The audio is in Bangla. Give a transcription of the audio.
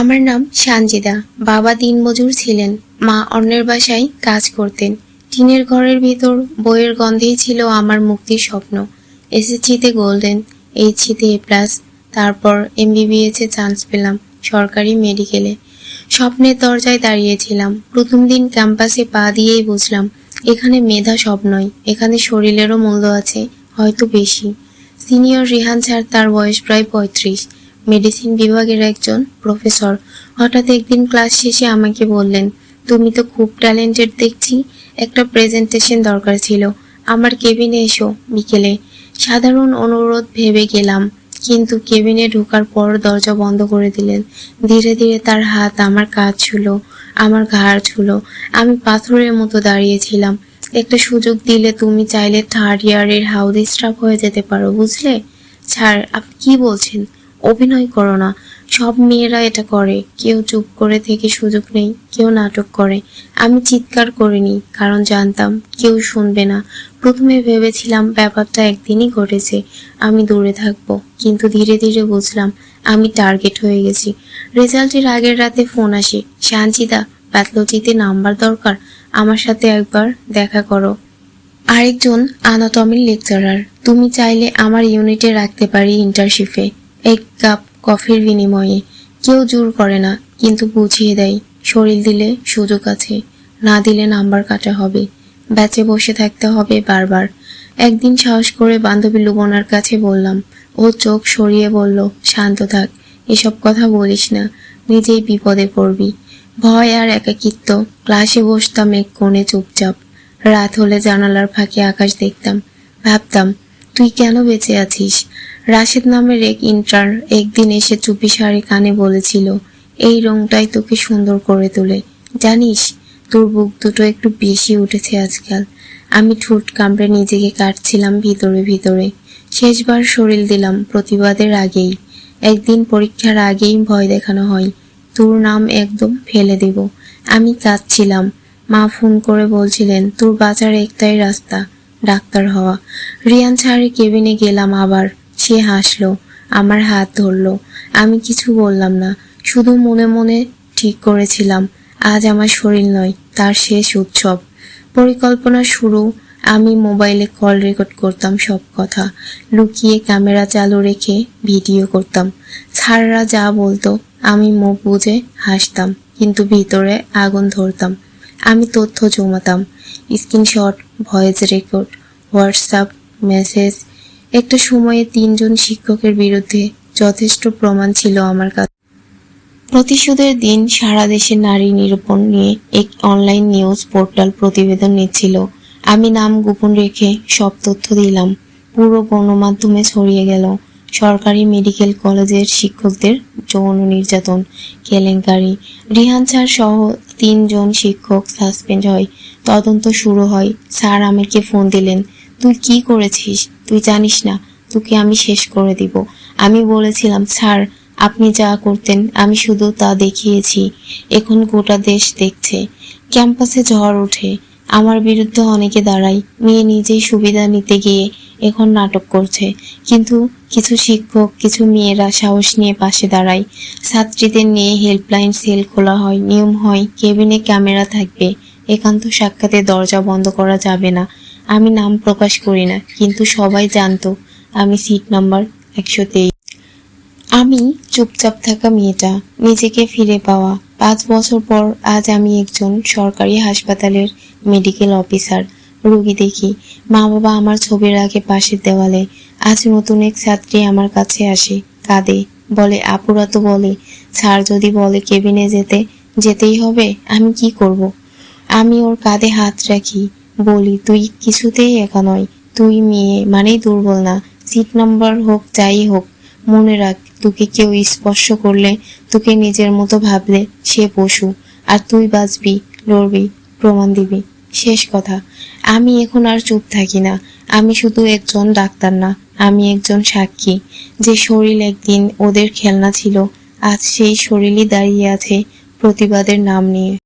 আমার নাম সানজিদা। বাবা দিনমজুর ছিলেন। মা অন্যের বাসায় কাজ করতেন। টিনের ঘরের ভিতর বইয়ের গন্ধেই ছিল আমার মুক্তির স্বপ্ন। এসএসসিতে গোল্ডেন, এইচসিতে এ প্লাস, তারপর এমবিবিএস চান্স পেলাম সরকারি মেডিকেলে। স্বপ্নের দরজায় দাঁড়িয়েছিলাম। প্রথম দিন ক্যাম্পাসে পা দিয়েই বুঝলাম, এখানে মেধা সব নয়, এখানে শরীরেরও মূল্য আছে, হয়তো বেশি। সিনিয়র রিহান স্যার, তার বয়স প্রায় পঁয়ত্রিশ। মেডিসিন বিভাগের একজন প্রফেসর। হঠাৎ একদিন ক্লাস শেষে আমাকে বললেন, তুমি তো খুব ট্যালেন্টেড দেখছি। একটা প্রেজেন্টেশন দরকার ছিল। আমার কেবিনে এসো বিকেলে। সাধারণ অনুরোধ ভেবে গেলাম, কিন্তু কেবিনে ঢোকার পর দরজা বন্ধ করে দিলেন। ধীরে ধীরে তার হাত আমার কাজ ছিল, আমার ঘাড় ছিল। আমি পাথরের মতো দাঁড়িয়েছিলাম। একটা সুযোগ দিলে তুমি চাইলে থার্ড ইয়ারের হাউস স্টাফ হয়ে যেতে পারো, বুঝলে? স্যার, আপনি কি বলছেন? অভিনয় করো না। সব মেয়েরা এটা করে। কেউ চুপ করে থেকে সুযোগ নেই, কেউ নাটক করে। আমি চিৎকার করিনি, কারণ জানতাম কেউ শুনবে না। প্রথমে ভেবেছিলাম ব্যাপারটা একদিনই ঘটেছে, আমি দূরে থাকব। কিন্তু ধীরে ধীরে বুঝলাম, আমি টার্গেট হয়ে গেছি। রেজাল্টের আগের রাতে ফোন আসে শান্তিদা প্যাথোলজিতে নাম্বার দরকার, আমার সাথে একবার দেখা করো। আরেকজন আনাটমির লেকচারার, তুমি চাইলে আমার ইউনিটে রাখতে পারি ইন্টার্নশিপে এক কাপ কফির বিনিময়ে। কেউ জোর করে না, কিন্তু বুঝিয়ে দেয়, শরীর দিলে সুযোগ আছে, না দিলে নাম্বার কাটা হবে। ব্যাচে বসে থাকতে হবে বারবার। একদিন সাহস করে বান্ধবী লুবনার কাছে বললাম, ও চোখ সরিয়ে বলল, শান্ত থাক, এসব কথা বলিস না, নিজেই বিপদে পড়বি। ভয় আর একাকিত্ব, ক্লাসে বসতাম এক কোণে চুপচাপ। রাত হলে জানালার ফাঁকে আকাশ দেখতাম, ভাবতাম, তুই কেন বেঁচে আছিস? রাশেদ নামের এক ইন্টার একদিন এসে চুপি সারি কানে বলেছিল, এই রংটাই তোকে সুন্দর করে তোলে। জানিস, তোর বুক দুটো একটু বেশি উঠেছে আজকাল। আমি ঠোঁট কামড়ে নিজেকে কাটছিলাম ভিতরে ভিতরে। শেষবার শরীর দিলাম প্রতিবাদের আগেই। একদিন পরীক্ষার আগেই ভয় দেখানো হয়। তোর নাম একদম ফেলে দেব। আমি কাঁদছিলাম মা ফোন করে বলছিলেন, তোর বাঁচার একটাই রাস্তা, ডাক্তার হওয়া। রিয়ান স্যারের কেবিনে গেলাম আবার। সে হাসলো, আমার হাত ধরলো। আমি কিছু বললাম না, শুধু মনে মনে ঠিক করেছিলাম, আজ আমার শরীর নয়, তার শেষ উৎসব। পরিকল্পনা শুরু, আমি মোবাইলে কল রেকর্ড করতাম সব কথা, লুকিয়ে ক্যামেরা চালু রেখে ভিডিও করতাম। স্যাররা যা বলতো, আমি মুখ বুঝে হাসতাম, কিন্তু ভিতরে আগুন ধরতাম। আমি তথ্য জমাতাম, screenshot, voice record, WhatsApp, message একটা সময়ে তিনজন শিক্ষকের বিরুদ্ধে যথেষ্ট প্রমাণ ছিল আমার কাছে। প্রতিশোধের দিন সারা দেশে নারী নিরূপণ নিয়ে এক অনলাইন নিউজ পোর্টাল প্রতিবেদন নিচ্ছিল। আমি নাম গোপন রেখে সব তথ্য দিলাম। পুরো গণমাধ্যমে ছড়িয়ে গেল। সরকারি মেডিকেল কলেজের শিক্ষকদের যৌন নির্যাতন, কেলেঙ্কারি। রিহান স্যার সহ তিনজন শিক্ষক সাসপেন্ড হয়। তদন্ত শুরু হয়। স্যার আমাকে ফোন দিলেন, তুই কি করেছিস? তুই জানিস না, তোকে আমি শেষ করে দিব। আমি বলেছিলাম, স্যার, আপনি যা করতেন, আমি শুধু তা দেখিয়েছি। এখন গোটা দেশ দেখছে। ক্যাম্পাসে ঝড় ওঠে। আমার বিরুদ্ধে অনেকে দাঁড়ায়। মেয়ে নিজেই সুবিধা নিতে গিয়ে এখন নাটক করছে। কিন্তু কিছু শিক্ষক, কিছু মেয়েরা সাহস নিয়ে পাশে দাঁড়ায়। ছাত্রীদের নিয়ে হেল্পলাইন সেল খোলা হয়, নিয়ম হয়, কেবিনে ক্যামেরা থাকবে। একান্ত সাক্ষাতে দরজা বন্ধ করা যাবে না। আমি নাম প্রকাশ করি না, কিন্তু সবাই জানতো আমি সিট নাম্বার একশো তেইশ। আমি চুপচাপ থাকা মেয়েটা, নিজেকে ফিরে পাওয়া। পাঁচ বছর পর আজ আমি একজন সরকারি হাসপাতালের মেডিকেল অফিসার রুগী দেখি মা বাবা আমার ছবি রাখে পাশের দেওয়ালে। আজ নতুন এক ছাত্রী আমার কাছে আসে, কাঁদে, বলে, আপুরা তো বলে, স্যার যদি বলে কেবিনে যেতে, যেতেই হবে, আমি কি করব। আমি ওর কাঁধে হাত রাখি বলি, তুই কিছুতেই একা নয়। তুই মেয়ে, মানেই দুর্বল না। সিট নাম্বার হোক, যাই হোক, মনে রাখ, তোকে কেউ স্পর্শ করলে, তোকে নিজের মতো ভাবলে সে পশু। আর তুই বাঁচবি, লড়বি, প্রমাণ দিবি। শেষ কথা। আমি এখন আর চুপ থাকি না। আমি শুধু একজন ডাক্তার না, আমি একজন সাক্ষী। যে শরীর একদিন ওদের খেলনা ছিল, আজ সেই শরীরই দাঁড়িয়ে আছে প্রতিবাদের নাম নিয়ে।